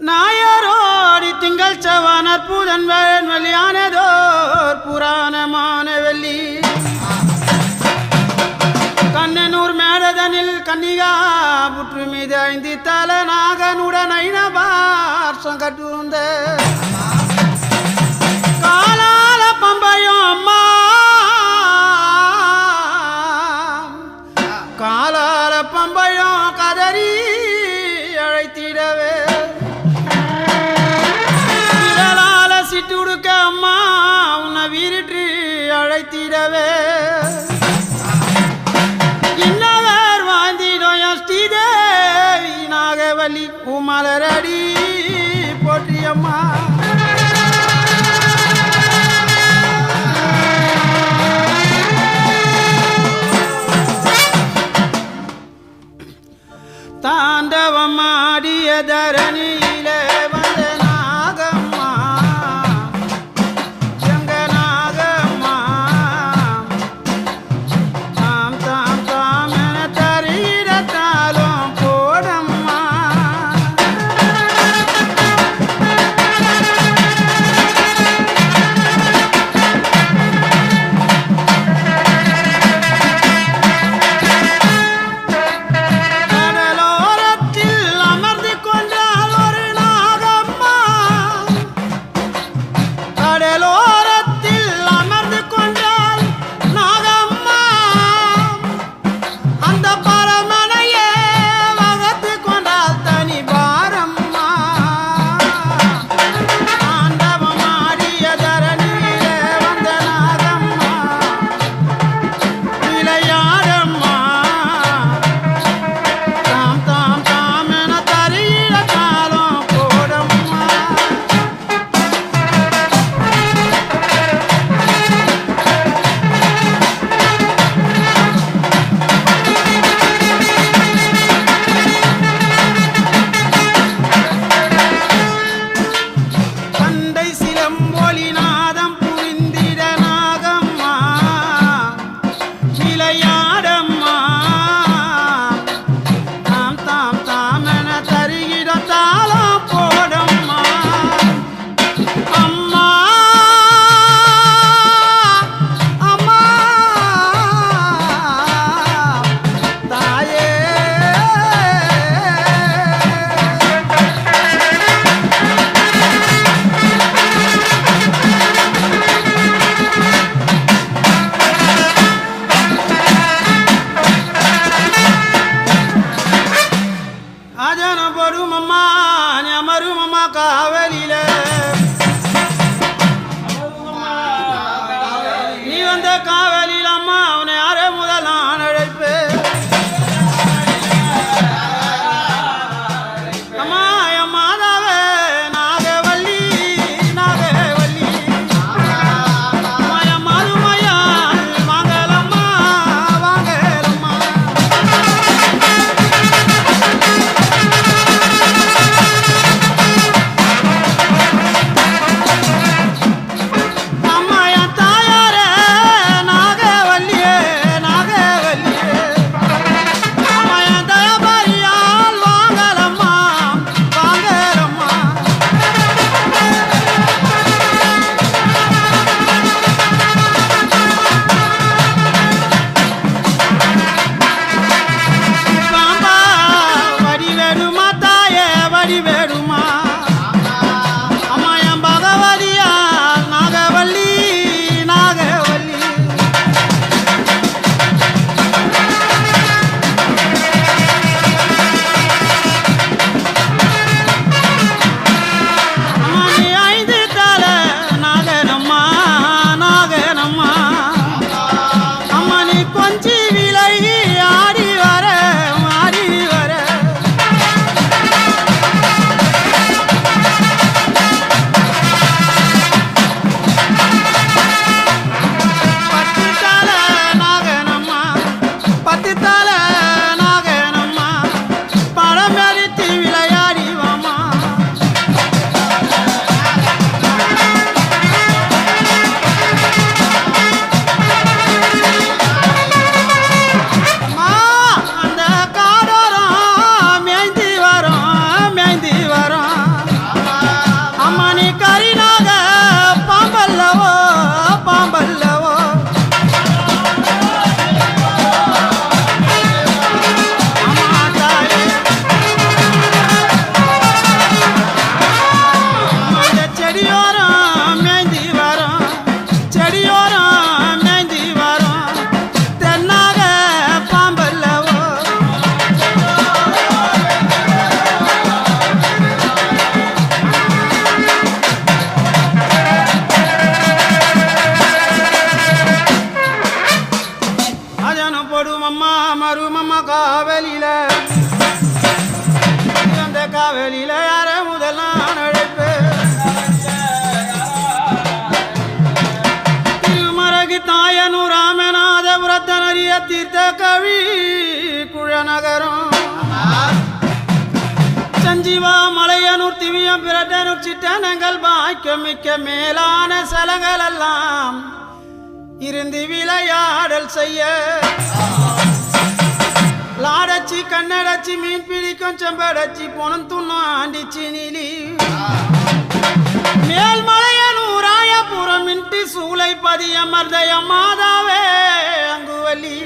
நாயரோடி திங்கள் செவனர் புதன் வெளியானதோர் புராணமான வெள்ளி. கண்ணனூர் மேடதனில் கன்னிகா புற்று மீது ஐந்து தலநாகனுடன் ஐநபார் சங்கட்டுந்த மலரடி போற்றியம்மா. భజన పొడుమమ్మ మరుమమ్మ కావలిల அந்த காவலில யார முதல் நான் அழைப்பு. திருமரகு தாயனு ராமநாதபுரத்தனரிய தீர்த்த கவி குழநகரம். சஞ்சீவா மலையனூர் திவியம் பிரட்டனூர் சிட்டனங்கள் பாய்க்க மிக்க மேலான சலங்கள் எல்லாம் இருந்து விளையாடல் செய்ய. லாடச்சி கண்ணடச்சி மீன் பிடிக்கும் செம்படச்சி பொணம் துண்ணும் ஆண்டிச்சி மேல்மலைய நூறாயபுரம் இன்ட்டு சூளை பதிய மர்தய மாதாவே அங்குவலி